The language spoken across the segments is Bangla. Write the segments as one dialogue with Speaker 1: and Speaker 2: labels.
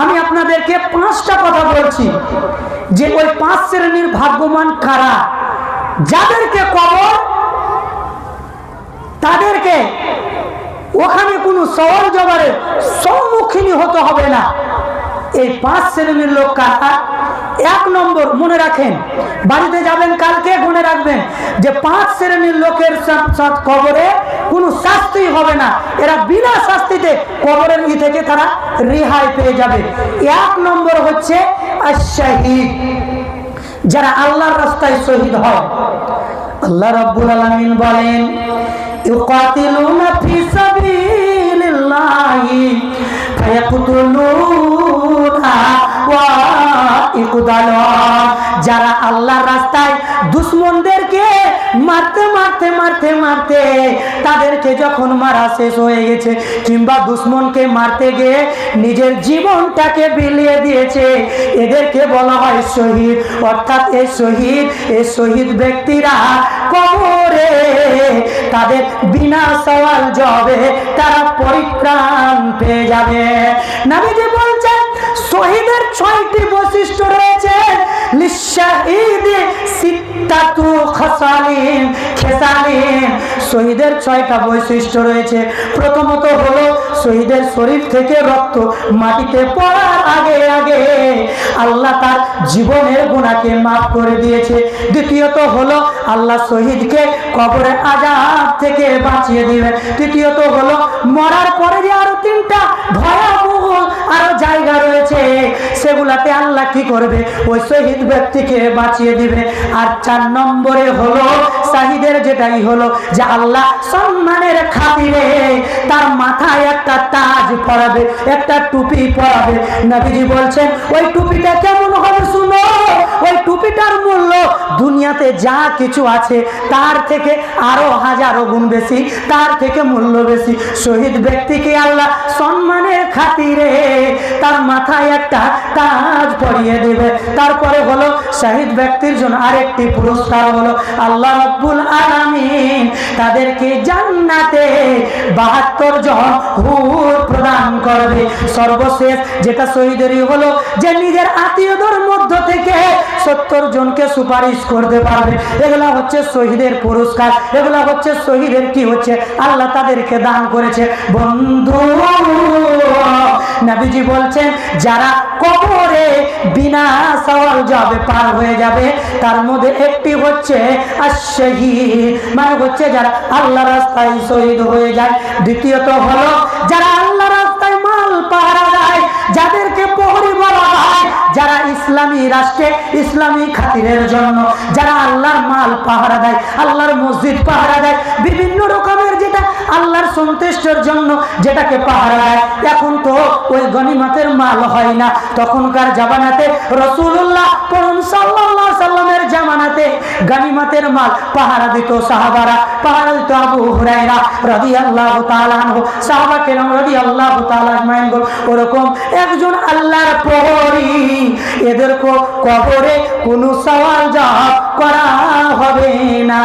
Speaker 1: আমি আপনাদেরকে পাঁচটা কথা বলছি। যে ওই পাঁচ শ্রেণির ভাগ্যমান কারা? যাদেরকে কবর, তাদেরকে ওখানে কোনো সওয়াল জবারের সম্মুখীন হতে হবে না। এই পাঁচ শ্রেণির লোক কারা? এক নম্বর, মনে রাখেন, বাড়িতে যাবেন, কালকে মনে রাখবেন যে পাঁচ শ্রেণির লোকের কবরে কোনো শাস্তি হবে না। এরা বিনা শাস্তিতে কবরের ই থেকে তারা রেহাই পেয়ে যাবে। এক নম্বর হচ্ছে যারা আল্লাহর রাস্তায় শহীদ হয়। আল্লাহ রাব্বুল আলামিন বলেন, ইউকাতিলুনা ফি সাবিলিল্লাহি, ফায়াকতুলুনা ওয়া ইকতালুন যারা আল্লাহর রাস্তায় দুশমনদেরকে মারতে মারতে মারতে মারতে তাদেরকে যখন মারা শেষ হয়ে গেছে, কিংবা দুশ্মনকে মারতে গিয়ে নিজের জীবনটাকে বিলিয়ে দিয়েছে, এদেরকে বলা হয় শহীদ। অর্থাৎ এই শহীদ এই শহীদ ব্যক্তিরা কবরে, তাদের বিনা সওয়াল যাবে তারা পরিত্রাণ পেয়ে যাবে। নবীজি বলছেন, শহীদের ছয়টি বৈশিষ্ট্য রয়েছে। লিশাহিদ সিত্তাতু শহীদের ছয়টা বৈশিষ্ট্য রয়েছে। প্রথমত হলো শহীদের শরীর থেকে রক্ত মাটিতে পড়ার আগে আগে আল্লাহ তার জীবনের গুণাকে মাফ করে দিয়েছে। দ্বিতীয়ত হলো আল্লাহ শহীদকে কবরের আজাব থেকে বাঁচিয়ে দিবে তৃতীয়ত হলো মরার পরে যে আরও তিনটা ভয়াবহ আরও জায়গা রয়েছে। সেগুলাতে আল্লাহ কি করবে? ওই শহীদ ব্যক্তিকে বাঁচিয়ে দিবে। আর চার নম্বরে হলো শাহিদের যেটাই হলো, যে আল্লাহ সম্মানের খাতিরে তার মাথায় একটা তাজ পরাবে, একটা টুপি পরাবে। নবীজি বলছেন, ওই টুপিটা কেমন হবে শুনো? ওই টুপিটার মূল্য দুনিয়াতে যা কিছু আছে, তার থেকে আরও হাজারো গুণ বেশি, তার থেকে মূল্য বেশি। শহীদ ব্যক্তিকে আল্লাহ সম্মানের খাতিরে তার মাথায় একটা তাজ পরিয়ে দেবে। তারপরে হলো শহীদ ব্যক্তির জন্য আরেকটি পুরস্কার হলো আল্লাহ রব্বুল আলামিন তাদেরকে জান্নাতে বাহাত্তর জন হুর প্রদান করবে। সর্বশেষ যেটা শহীদেরই হলো যে নিজের আত্মীয়দের মধ্য থেকে সত্তর জনকে সুপারিশ করতে পারবে। এগুলা হচ্ছে শহীদের পুরস্কার। এগুলা হচ্ছে শহীদের কি হচ্ছে? আল্লাহ তাদেরকে দান করেছে। বন্ধু, নবীজি বলছেন, যারা কবরে বিনা সওয়াল যাবে পার হয়ে যাবে, তার মধ্যে একটি হচ্ছে মানে হচ্ছে যারা আল্লাহ রাস্তায় শহীদ হয়ে যায়। দ্বিতীয়ত হলো, যারা আল্লাহ রাস্তায় মাল পাহারা দেয়, যাদেরকে যারা ইসলামী রাষ্ট্রে ইসলামী খাতিরের জন্য, যারা আল্লাহর মাল পাহারা দেয়, আল্লাহর মসজিদ পাহারা দেয়, বিভিন্ন আল্লাহর সন্তুষ্টের জন্য যেটাকে পাহারা দেয়, এখন তো ওই গনিমতের মাল হয় না। তখনকার জামানাতে রসুল্লাহ পরম সাল্লাহ সাল্লামের জামানাতে গানিমাতের মাল পাহারা দিত সাহাবারা। পাহারা দিত আবু হুরাইরা রদি আল্লাহ তালানহ সাহাবা কেরম রদি আল্লাহ তালাজমাইন ওরকম একজন আল্লাহর প্রহরী, এদেরকে কবরে কোনো সওয়াল জবাব করা হবে না।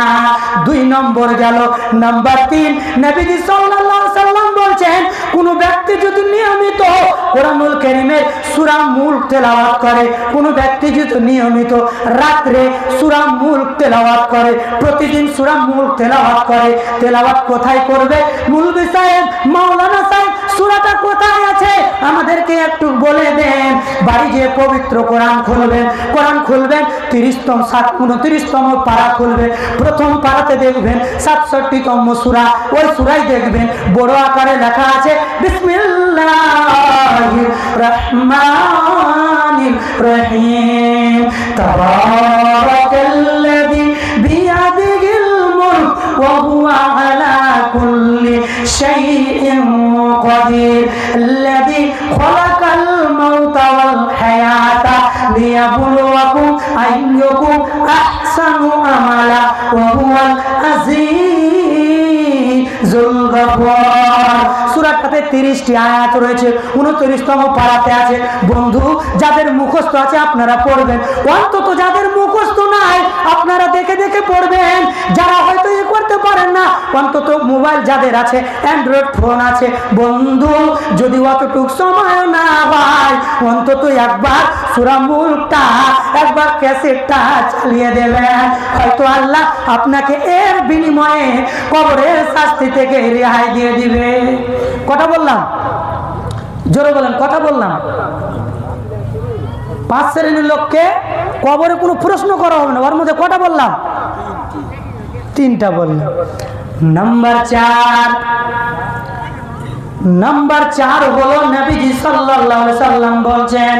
Speaker 1: দুই নম্বর গেল। নাম্বার তিন, নবীজি সাল্লাল্লাহু আলাইহি সাল্লাম বলছেন, কোন ব্যক্তি যদি নিয়মিত কোরআনুল কারীমের সূরা মুলক তেলাওয়াত করে, কোন ব্যক্তি যদি নিয়মিত রাত্রে সূরা মুলক তেলাওয়াত করে, প্রতিদিন সূরা মুলক তেলাওয়াত করে, তেলাওয়াত কোথায় করবে? মুলবি সাহেব, মাওলানা সাহেব সূরাটা কোথায় আছে? আমাদেরকে একটু বলে দেন। বাড়ি যে পবিত্র কোরআন খুলবেন। কোরআন খুলবেন, তিরিশতম সাত উনত্রিশতম পারা খুলবেন প্রথম পারাতে দেখবেন সাতষট্টিতম সুরা। ওই সুরাই দেখবেন। বড় আকারে লেখা আছে, বিসমিল্লাহির রহমানির রহিম। তিরিশটি আয়াত রয়েছে, উনত্রিশতম পাড়াতে আছে। বন্ধু, যাদের মুখস্থ আছে আপনারা পড়বেন। অন্তত যাদের মুখস্থ অন্তত মোবাইল যাদের আছে অ্যান্ড্রয়েড ফোন আছে। বন্ধু, যদি অতটুক সময় না হয়, অন্তত একবার সুরা মুলকটা একবার ক্যাসেটটা চালিয়ে দেবেন। হয়তো আল্লাহ আপনাকে এর বিনিময়ে কবরের শাস্তি থেকে রেহাই দিয়ে দিবে। কথা বললাম? জোরে বলেন, কথা বললাম? পাঁচ শ্রেণির লোককে কবরে কোনো প্রশ্ন করা হবে না, ওর মধ্যে কটা বললাম? তিনটা বললাম। নাম্বার চার। নাম্বার চার হলো নবীজি সাল্লাল্লাহু সাল্লাম বলছেন,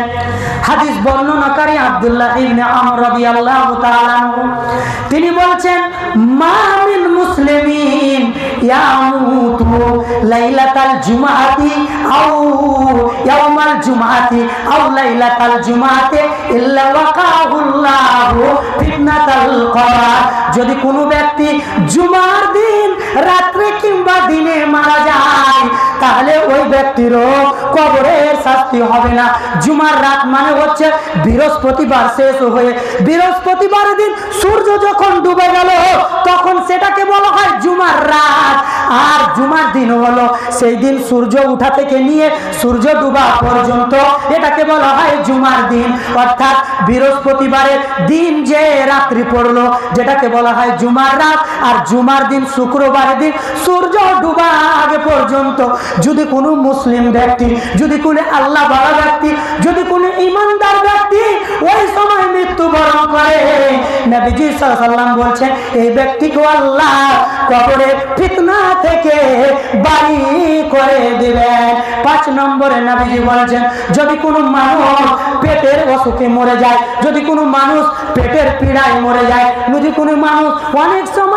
Speaker 1: হাদিস বর্ণনাকারী আব্দুল্লাহ ইবনে আমর রাদিয়াল্লাহু তাআলা তিনি বলছেন, মা মিন মুসলিমিন ইয়ামুতু লাইলাতাল জুমআতি আও জুমআতি আও লাইলাতাল ইল্লা ওয়াকাহুল্লাহু ফিতনাতাল কবর যদি কোনো ব্যক্তি জুমার দিন রাত্রে কিংবা দিনে মারা যায়, তাহলে ওই ব্যক্তিরও কবরের শাস্তি হবে না। জুমার রাত মানে হচ্ছে বৃহস্পতিবার শেষ হয়ে, বৃহস্পতিবার দিন সূর্য যখন ডুবে গেল, তখন সেটাকে বলা হয় জুমার রাত। আর জুমার দিন হলো সেই দিন সূর্য উঠা থেকে নিয়ে সূর্য ডুবা পর্যন্ত এটাকে বলা হয় জুমার দিন। অর্থাৎ বৃহস্পতিবারের দিন যে রাত্রি পড়ল, যেটাকে বলা হয় জুমার রাত। আর জুমার দিন শুক্রবারের দিন সূর্য ডুবা আগে পর্যন্ত। যদি কোনো মুসলিম ব্যক্তি, যদি কোনো আল্লাহ বালা ব্যক্তি, যদি কোনো ইমানদার ব্যক্তি ওই সময় মৃত্যুবরণ করে সাল্লাম বলছেন, এই ব্যক্তিকে আল্লাহ ফিতনা থেকে বাড়ি করে দিবেন। পাঁচ নম্বরে যদি কোনো মানুষ পেটের অসুখে মরে যায়, যদি কোনো মানুষ পেটের পীড়ায় মরে যায়, যদি কোনো মানুষ অনেক সময়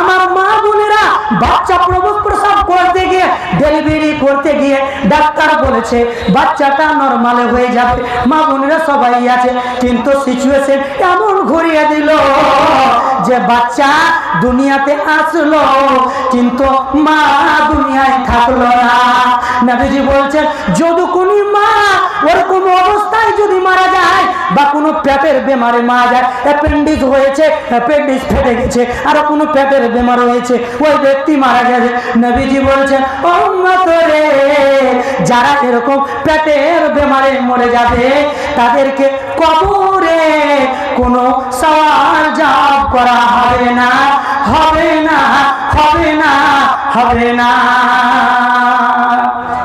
Speaker 1: আমার মা বোনেরা বাচ্চা প্রবোধ প্রসব করতে গিয়ে ডেলিভারি করতে গিয়ে ডাক্তার বলেছে, বাচ্চাটা নর্মালে হয়ে যাবে। মা বোনেরা সবাই আছে, কিন্তু সিচুয়েশন এমন ঘুরিয়ে দিল যে বাচ্চা দুনিয়াতে আসলো, কিন্তু মা দুনিয়ায় থাকল না। বলছেন, যদি মা ওরকম অবস্থায় যদি মারা যায় বা কোনো পেটের বেমারে মারা যায়, অ্যাপেন্ডিক্স হয়েছে, অ্যাপেন্ডিক্স ফেটে গেছে, আর কোনো পেটের বেমার হয়েছে, ওই ব্যক্তি মারা গেছে। নবীজি বলছেন রে যারা এরকম পেটের বেমারে মরে যাবে, তাদেরকে কবরে কোনো সওয়াল জবাব করা হবে না হবে না হবে না হবে না।